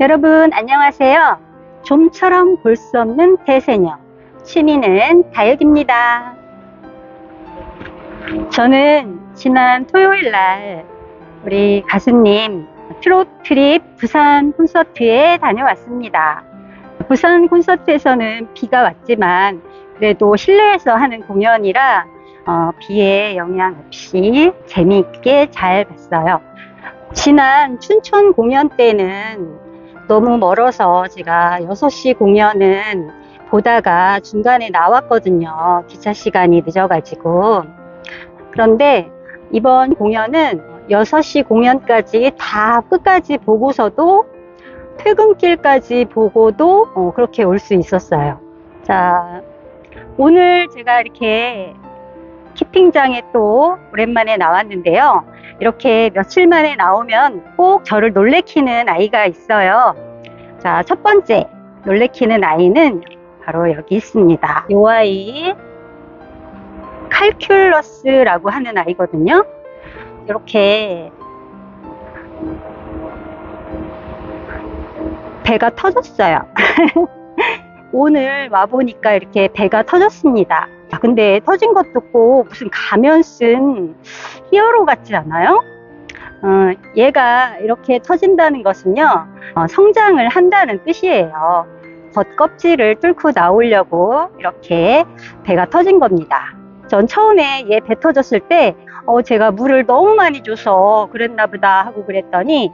여러분 안녕하세요. 좀처럼 볼 수 없는 대세녀 취미는 다육입니다. 저는 지난 토요일 날 우리 가수님 트롯 트립 부산 콘서트에 다녀왔습니다. 부산 콘서트에서는 비가 왔지만 그래도 실내에서 하는 공연이라 어, 비에 영향 없이 재미있게 잘 봤어요. 지난 춘천 공연 때는 너무 멀어서 제가 6시 공연은 보다가 중간에 나왔거든요. 기차 시간이 늦어가지고. 그런데 이번 공연은 6시 공연까지 다 끝까지 보고서도 퇴근길까지 보고도 어, 그렇게 올 수 있었어요. 자, 오늘 제가 이렇게 키핑장에 또 오랜만에 나왔는데요. 이렇게 며칠 만에 나오면 꼭 저를 놀래키는 아이가 있어요. 자, 첫 번째 놀래키는 아이는 바로 여기 있습니다. 이 아이 칼큘러스라고 하는 아이거든요. 이렇게 배가 터졌어요. 오늘 와보니까 이렇게 배가 터졌습니다. 아, 근데 터진 것도 꼭 무슨 가면 쓴 히어로 같지 않아요? 어, 얘가 이렇게 터진다는 것은요, 어, 성장을 한다는 뜻이에요. 겉껍질을 뚫고 나오려고 이렇게 배가 터진 겁니다. 전 처음에 얘 배 터졌을 때, 어, 제가 물을 너무 많이 줘서 그랬나 보다 하고 그랬더니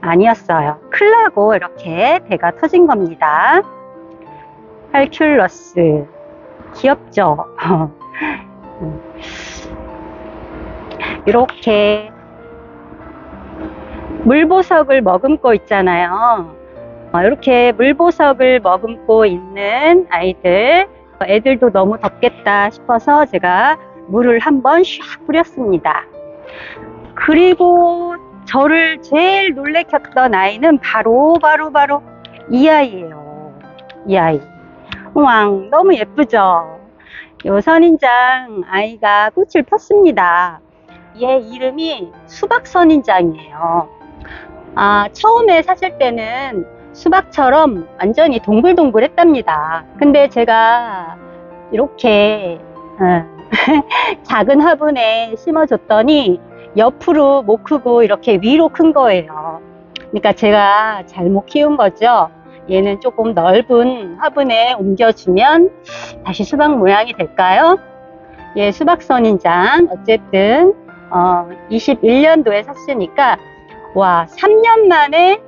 아니었어요. 클라고 이렇게 배가 터진 겁니다. 칼큘러스. 귀엽죠? 이렇게 물보석을 머금고 있잖아요. 어, 이렇게 물보석을 머금고 있는 아이들, 애들도 너무 덥겠다 싶어서 제가 물을 한번 샥 뿌렸습니다. 그리고 저를 제일 놀래켰던 아이는 바로, 바로, 바로 이 아이예요. 이 아이. 왕, 너무 예쁘죠? 요 선인장 아이가 꽃을 폈습니다. 얘 이름이 수박 선인장이에요. 아, 처음에 샀을 때는 수박처럼 완전히 동글동글 했답니다. 근데 제가 이렇게 어, 작은 화분에 심어줬더니 옆으로 못 크고 이렇게 위로 큰 거예요. 그러니까 제가 잘못 키운 거죠. 얘는 조금 넓은 화분에 옮겨주면 다시 수박 모양이 될까요? 예, 수박 선인장 어쨌든 어, 21년도에 샀으니까 와 3년 만에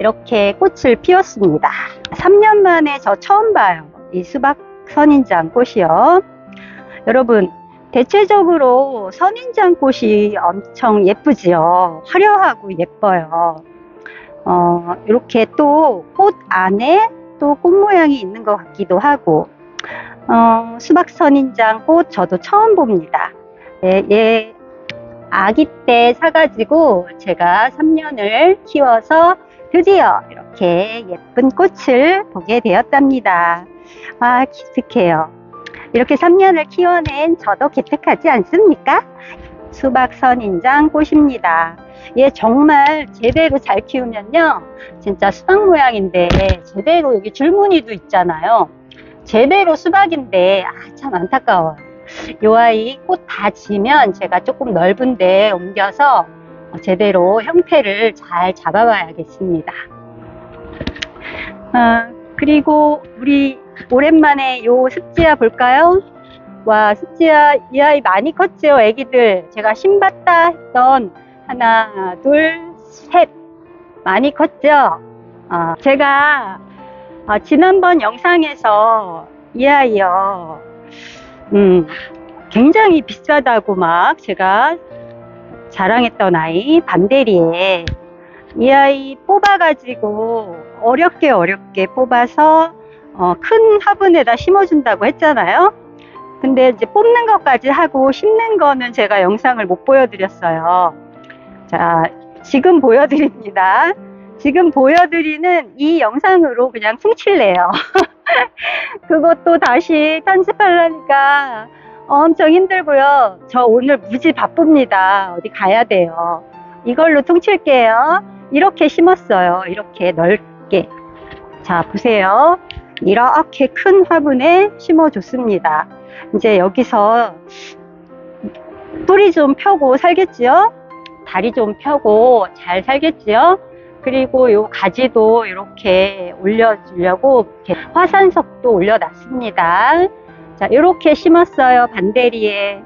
이렇게 꽃을 피웠습니다. 3년 만에 저 처음 봐요. 이 수박 선인장 꽃이요. 여러분 대체적으로 선인장 꽃이 엄청 예쁘지요. 화려하고 예뻐요. 어, 이렇게 또 꽃 안에 또 꽃 모양이 있는 것 같기도 하고, 어, 수박 선인장 꽃 저도 처음 봅니다. 예, 얘 아기 때 사가지고 제가 3년을 키워서 드디어 이렇게 예쁜 꽃을 보게 되었답니다. 아, 기특해요. 이렇게 3년을 키워낸 저도 기특하지 않습니까? 수박 선인장 꽃입니다. 얘 정말 제대로 잘 키우면요. 진짜 수박 모양인데 제대로 여기 줄무늬도 있잖아요. 제대로 수박인데 아, 참 안타까워요. 요 아이 꽃 다 지면 제가 조금 넓은데 옮겨서 제대로 형태를 잘 잡아봐야겠습니다. 아, 그리고 우리 오랜만에 요 습지야 볼까요? 와, 습지야 이 아이 많이 컸죠, 애기들. 제가 신봤다 했던 하나, 둘, 셋. 많이 컸죠? 어, 제가 어, 지난번 영상에서 이 아이요, 음, 굉장히 비싸다고 막 제가 자랑했던 아이, 반대리에 이 아이 뽑아가지고 어렵게 어렵게 뽑아서 어, 큰 화분에다 심어준다고 했잖아요. 근데 이제 뽑는 것까지 하고 심는 거는 제가 영상을 못 보여드렸어요. 자, 지금 보여드립니다. 지금 보여드리는 이 영상으로 그냥 퉁칠래요. 그것도 다시 편집하려니까 엄청 힘들고요. 저 오늘 무지 바쁩니다. 어디 가야 돼요. 이걸로 퉁칠게요. 이렇게 심었어요. 이렇게 넓, 예. 자, 보세요. 이렇게 큰 화분에 심어줬습니다. 이제 여기서 뿌리 좀 펴고 살겠지요? 다리 좀 펴고 잘 살겠지요? 그리고 요 가지도 이렇게 올려주려고 이렇게 화산석도 올려놨습니다. 자, 이렇게 심었어요. 반대리에.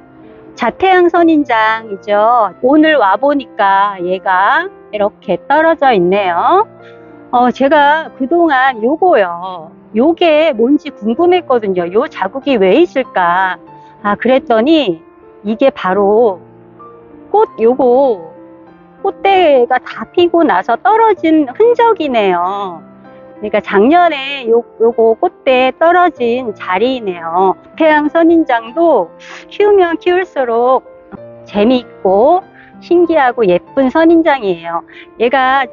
자태양 선인장이죠. 오늘 와보니까 얘가 이렇게 떨어져 있네요. 어, 제가 그동안 요거요. 요게 뭔지 궁금했거든요. 요 자국이 왜 있을까? 아, 그랬더니 이게 바로 꽃 요거 꽃대가 다 피고 나서 떨어진 흔적이네요. 그러니까 작년에 요, 요거 꽃대 떨어진 자리이네요. 태양 선인장도 키우면 키울수록 재미있고 신기하고 예쁜 선인장이에요. 얘가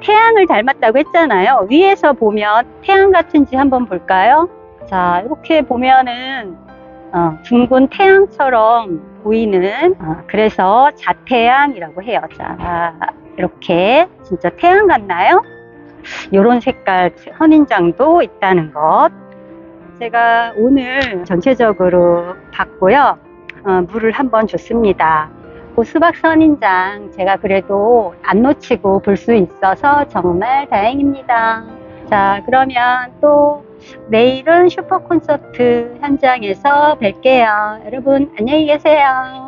태양을 닮았다고 했잖아요. 위에서 보면 태양 같은지 한번 볼까요? 자, 이렇게 보면은 어, 둥근 태양처럼 보이는 어, 그래서 자태양이라고 해요. 자, 이렇게 진짜 태양 같나요? 이런 색깔 선인장도 있다는 것. 제가 오늘 전체적으로 봤고요. 어, 물을 한번 줬습니다. 그 수박 선인장 제가 그래도 안 놓치고 볼 수 있어서 정말 다행입니다. 자, 그러면 또 내일은 슈퍼 콘서트 현장에서 뵐게요. 여러분, 안녕히 계세요.